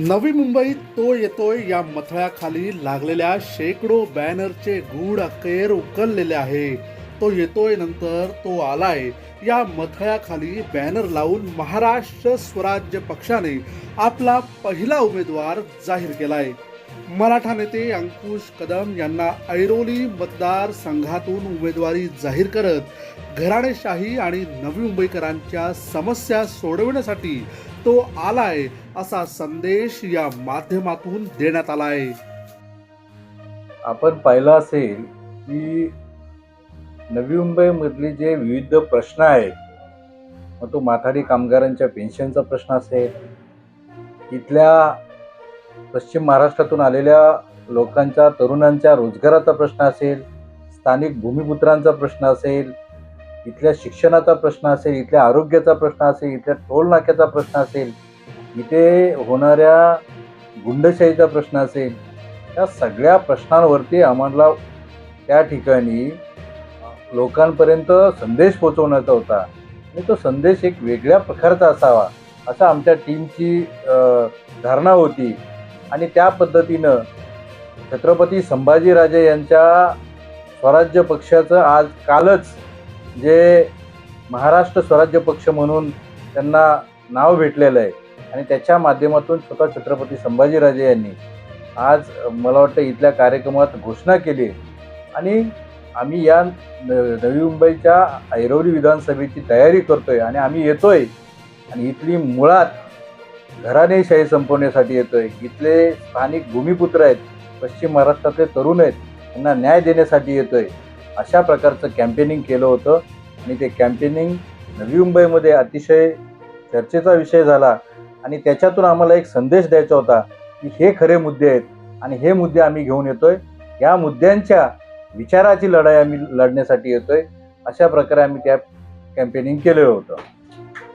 नवी मुंबईत तो येतोय या मथळ्याखाली लागलेल्या शेकडो बॅनरचे गूढ अखेर उकललेले आहे. तो येतोय नंतर तो आलाय. या मथळ्याखाली बॅनर लावून महाराष्ट्र स्वराज्य पक्षाने आपला पहिला उमेदवार जाहीर केलाय. मराठा नेते अंकुश कदम यांना ऐरोली मतदारसंघातून उमेदवारी जाहीर करत घराणेशाही आणि नवी मुंबईकरांच्या समस्या सोडविण्यासाठी तो आलाय असा संदेश या माध्यमातून देण्यात आलाय. आपण पाहिलं असेल की नवी मुंबईमधले जे विविध प्रश्न आहेत मग तो माथाडी कामगारांच्या पेन्शनचा प्रश्न असेल इथल्या पश्चिम महाराष्ट्रातून आलेल्या लोकांच्या तरुणांच्या रोजगाराचा प्रश्न असेल स्थानिक भूमिपुत्रांचा प्रश्न असेल इथल्या शिक्षणाचा प्रश्न असेल इथल्या आरोग्याचा प्रश्न असेल इथल्या टोलनाक्याचा प्रश्न असेल इथे होणाऱ्या गुंडशाहीचा प्रश्न असेल या सगळ्या प्रश्नांवरती आम्हाला त्या ठिकाणी लोकांपर्यंत संदेश पोचवण्याचा होता. आणि तो संदेश एक वेगळ्या प्रकारचा असावा असा आमच्या टीमची धारणा होती. आणि त्या पद्धतीनं छत्रपती संभाजीराजे यांच्या स्वराज्य पक्षाचं आज कालच जे महाराष्ट्र स्वराज्य पक्ष म्हणून त्यांना नाव भेटलेलं आहे. आणि त्याच्या माध्यमातून स्वतः छत्रपती संभाजीराजे यांनी आज मला वाटतं इथल्या कार्यक्रमात घोषणा केली आणि आम्ही या न- नवी मुंबईच्या ऐरोली विधानसभेची तयारी करतोय आणि आम्ही येतोय. आणि इथली मुळात घराणेशाही संपवण्यासाठी येतोय. इथले स्थानिक भूमिपुत्र आहेत पश्चिम महाराष्ट्रातले तरुण आहेत त्यांना न्याय देण्यासाठी येतोय. अशा प्रकारचं कॅम्पेनिंग केलं होतं आणि ते कॅम्पेनिंग नवी मुंबईमध्ये अतिशय चर्चेचा विषय झाला आणि त्याच्यातून आम्हाला एक संदेश द्यायचा होता की हे खरे मुद्दे आहेत आणि हे मुद्दे आम्ही घेऊन येतोय. या मुद्द्यांच्या विचाराची लढाई आम्ही लढण्यासाठी येतोय. अशा प्रकारे आम्ही त्या कॅम्पेनिंग केलेलं होतं.